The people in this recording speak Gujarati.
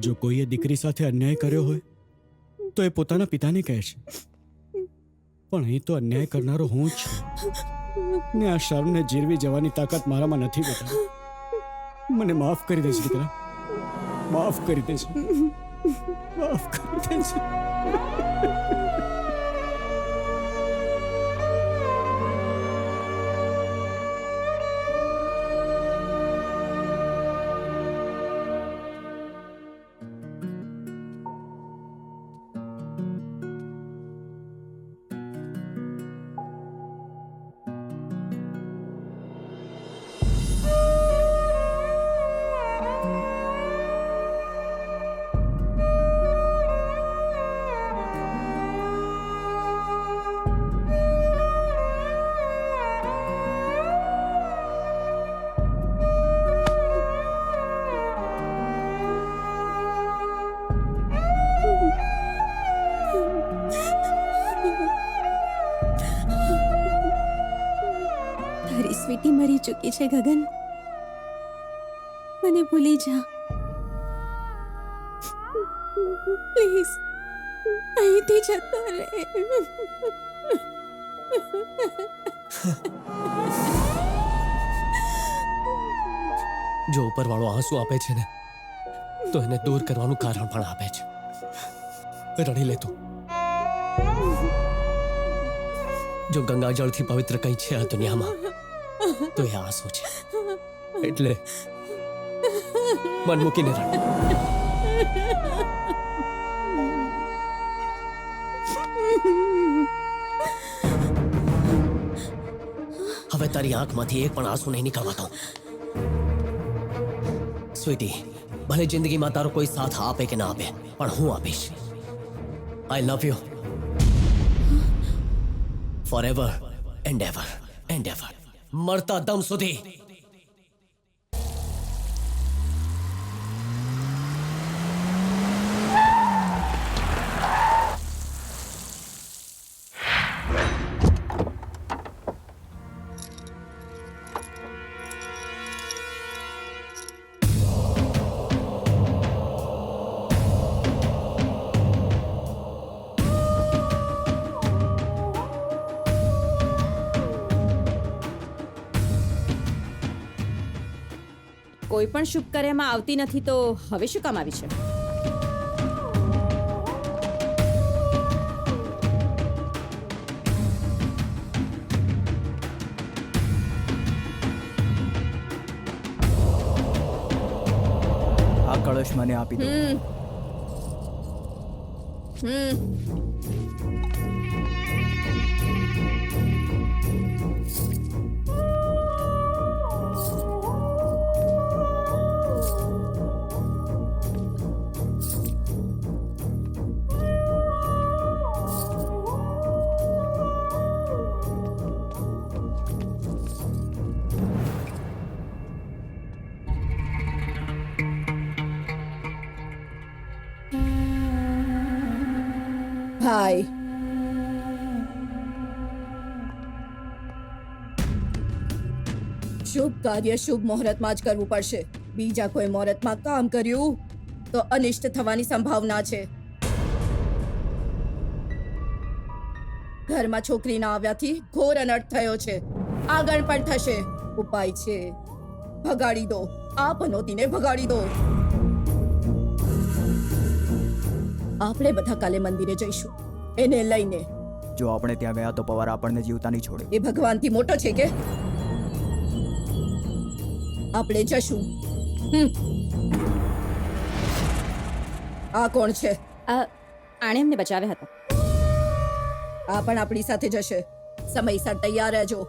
જો કોઈએ દીકરી સાથે અન્યાય કર્યો હોય, તો એ પોતાના પિતાને કહે છે. પણ અહીં તો અન્યાય કરનારો હું છું. ને આ શર્મને જીરવી જવાની તાકાત મારામાં નથી બેટા. મને માફ કરી દેજો દીકરા. માફ કરી દેજો. માફ કરી દેજે. તારી મરી ચૂકી છે, ગગન. મને ભૂલી જા. પ્લીઝ, અહીંથી જતો રહે. જો ઉપરવાળો આંસુ આપે છે ને, તો એને દૂર કરવાનું કારણ પણ આપે છે. રડી લે તું. જો ગંગાજળથી પવિત્ર કંઈ છે આ દુનિયામાં તો એ આંસુ છે એટલે મન મૂકીને રડ હવે તારી આંખમાંથી એક પણ આંસુ નહીં નીકળવા દઉં સ્વીટી ભલે જિંદગીમાં તારો કોઈ સાથ આપે કે ના આપે પણ હું આપીશ I love you forever and ever and ever મરતા દમ સુધી. કોઈ પણ શુભ કાર્યમાં આવતી નથી તો હવે શું કામ આવી છે? આ કળશ મને આપી દો. હમ. ભાઈ શુભ કાર્ય, શુભ મુહૂર્તમાં જ કરવું પડશે. બીજા કોઈ મુહૂર્તમાં કામ કર્યું તો અનિષ્ટ થવાની સંભાવના છે. ઘરમાં છોકરી ના આવ્યાથી ઘોર અનર્થ થયો છે. આગળ પણ થશે. ઉપાય છે. ભગાડી દો. આ પનોતીને ભગાડી દો. આપણે બધા કાલે મંદિરે જઈશું. એને લઈને. જો આપણે ત્યાં ગયા તો પવાર આપણને જીવતા નહીં છોડે. એ ભગવાનથી મોટો છે કે? આપણે જશું. હમ. આ કોણ છે? આ આણે અમને બચાવ્યા હતા. આ પણ આપણી સાથે જશે. સમયસર તૈયાર રહેજો.